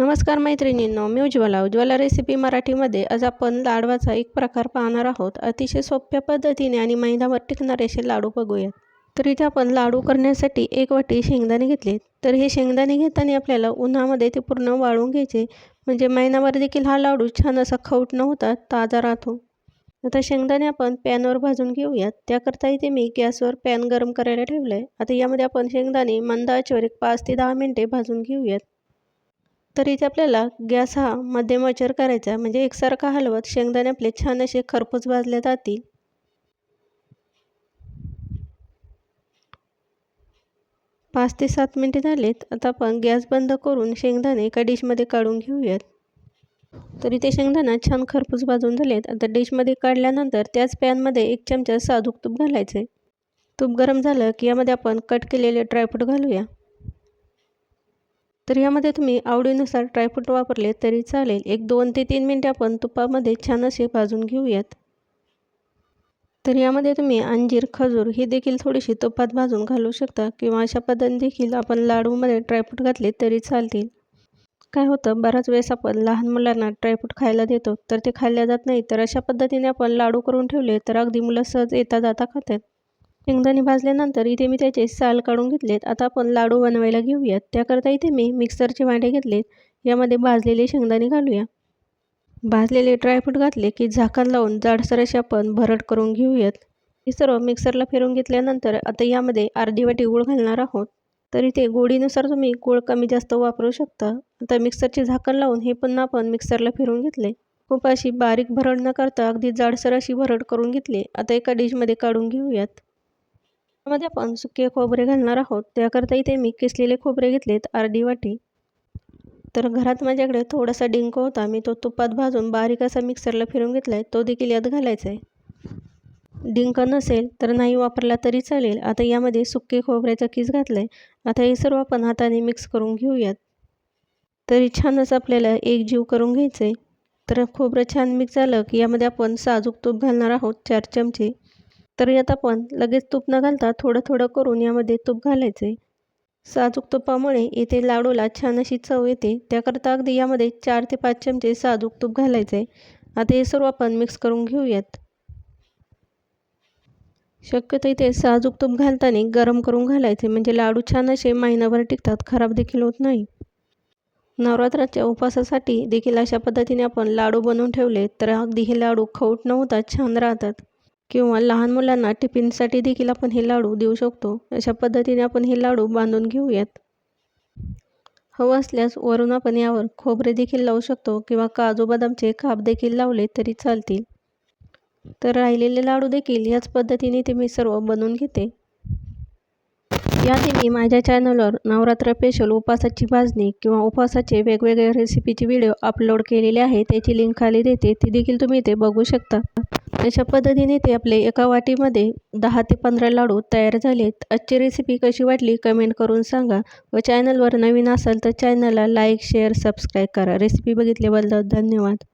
नमस्कार मैत्रिणींनो मी उज्ज्वला. उज्ज्वला रेसिपी मराठीमध्ये आज आपण लाडवाचा एक प्रकार पाहणार आहोत. अतिशय सोप्या पद्धतीने आणि महिनाभर टिकणारे असे लाडू बघूयात. तर इथे आपण लाडू करण्यासाठी एक वाटी शेंगदाणे घेतले. तर हे शेंगदाणे घेताना आपल्याला उन्हामध्ये ते पूर्ण वाळून घ्यायचे. म्हणजे महिनाभर देखील हा लाडू छान असा खवट न होता ताजा राहतो. आता शेंगदाणे आपण पॅनवर भाजून घेऊयात. त्याकरता इथे मी गॅसवर पॅन गरम करायला ठेवलं आहे आता यामध्ये आपण शेंगदाणे मंद आचेवर एक पाच ते दहा मिनटे भाजून घेऊयात. तर इथे आपल्याला गॅस हा मध्यम करायचा म्हणजे एकसारखा हलवत शेंगदाणे आपले छान असे खरपूस भाजले जातील. पाच ते सात मिनटे झालेत. आता आपण गॅस बंद करून शेंगदाणे एका डिशमध्ये काढून घेऊयात. तर इथे शेंगदाणा छान खरपूस भाजून झालेत. आता डिशमध्ये काढल्यानंतर त्याच पॅनमध्ये एक चमचा साजूक तूप घालायचे तूप गरम झालं की यामध्ये आपण कट केलेले ड्रायफ्रूट घालूया. तर यामध्ये तुम्ही आवडीनुसार ड्रायफ्रूट वापरले तरी चालेल. एक दोन ते तीन मिनटे आपण तुपामध्ये छान असे भाजून घेऊयात. तर यामध्ये तुम्ही अंजीर खजूर ही देखील थोडीशी तुपात भाजून घालू शकता किंवा अशा पद्धतीने देखील आपण लाडूमध्ये ड्रायफ्रूट घातले तरी चालतील. काय होतं बऱ्याच वेळेस आपण लहान मुलांना ड्रायफ्रूट खायला देतो तर ते खाल्ल्या जात नाही. तर अशा पद्धतीने आपण लाडू करून ठेवले तर अगदी मुलं सहज येता जाता खातात. शेंगदाणे भाजल्यानंतर इथे मी त्याचे साल काढून घेतलेत. आता आपण लाडू बनवायला घेऊयात. त्याकरता इथे मी मिक्सरचे भांडे घेतलेत. यामध्ये भाजलेले शेंगदाणे घालूया. भाजलेले ड्रायफ्रूट घातले की झाकण लावून जाडसर असे आपण भरड करून घेऊयात. हे सर्व मिक्सरला फिरून घेतल्यानंतर आता यामध्ये अर्धी वाटी गूळ घालणार आहोत. तर इथे गोडीनुसार तुम्ही गूळ कमी जास्त वापरू शकता. आता मिक्सरचे झाकण लावून हे पुन्हा आपण मिक्सरला फिरून घेतले. खूप अशी बारीक भरड न करता अगदी जाडसर अशी भरड करून घेतली. आता एका डिशमध्ये काढून घेऊयात. यामध्ये आपण सुके खोबरे घालणार आहोत. त्याकरता इथे मी किसलेले खोबरे घेतलेत अर्धी वाटी. तर घरात माझ्याकडे थोडासा डिंक होता. मी तो तुपात भाजून बारीक असा मिक्सरला फिरून घेतला आहे तो देखील यात घालायचा आहे डिंक नसेल तर नाही वापरला तरी चालेल. आता यामध्ये सुके खोबऱ्याचा किस घातला आहे आता हे सर्व आपण हाताने मिक्स करून घेऊयात. तरी छानच आपल्याला एक जीव करून घ्यायचं आहे तर खोबरं छान मिक्स झालं की यामध्ये आपण साजूक तूप घालणार आहोत. चार चमचे. तर यात आपण लगेच तूप न घालता थोडं थोडं करून यामध्ये तूप घालायचे. साजूक तुपामुळे इथे लाडूला छान अशी चव येते. त्याकरता अगदी यामध्ये चार ते पाच चमचे साजूक तूप घालायचे. आता हे सर्व आपण मिक्स करून घेऊयात. शक्यतो इथे साजूक तूप घालताना गरम करून घालायचे. म्हणजे लाडू छान असे महिनाभर टिकतात. खराब देखील होत नाही. नवरात्राच्या उपवासासाठी देखील अशा पद्धतीने आपण लाडू बनवून ठेवले तर अगदी हे लाडू खवट न होता छान राहतात. किंवा लहान मुलांना टिफिनसाठी देखील आपण हे लाडू देऊ शकतो. अशा पद्धतीने आपण हे लाडू बांधून घेऊयात. हवं असल्यास वरून आपण यावर खोबरे देखील लावू शकतो किंवा काजू बदामचे काप देखील लावले तरी चालतील. तर राहिलेले लाडू देखील याच पद्धतीने ते मी सर्व बनवून घेते. याआधी मी माझ्या चॅनलवर नवरात्र स्पेशल उपवासाची भाजणी किंवा उपवासाचे वेगवेगळ्या रेसिपीचे व्हिडिओ अपलोड केलेले आहे त्याची लिंक खाली देते. ती देखील तुम्ही ते बघू शकता. अशा पद्धतीने ते आपले एका वाटीमध्ये दहा ते पंधरा लाडू तयार झालेत. आजची रेसिपी कशी वाटली कमेंट करून सांगा. व चॅनलवर नवीन असाल तर चॅनलला लाईक शेअर सबस्क्राईब करा. रेसिपी बघितल्याबद्दल धन्यवाद.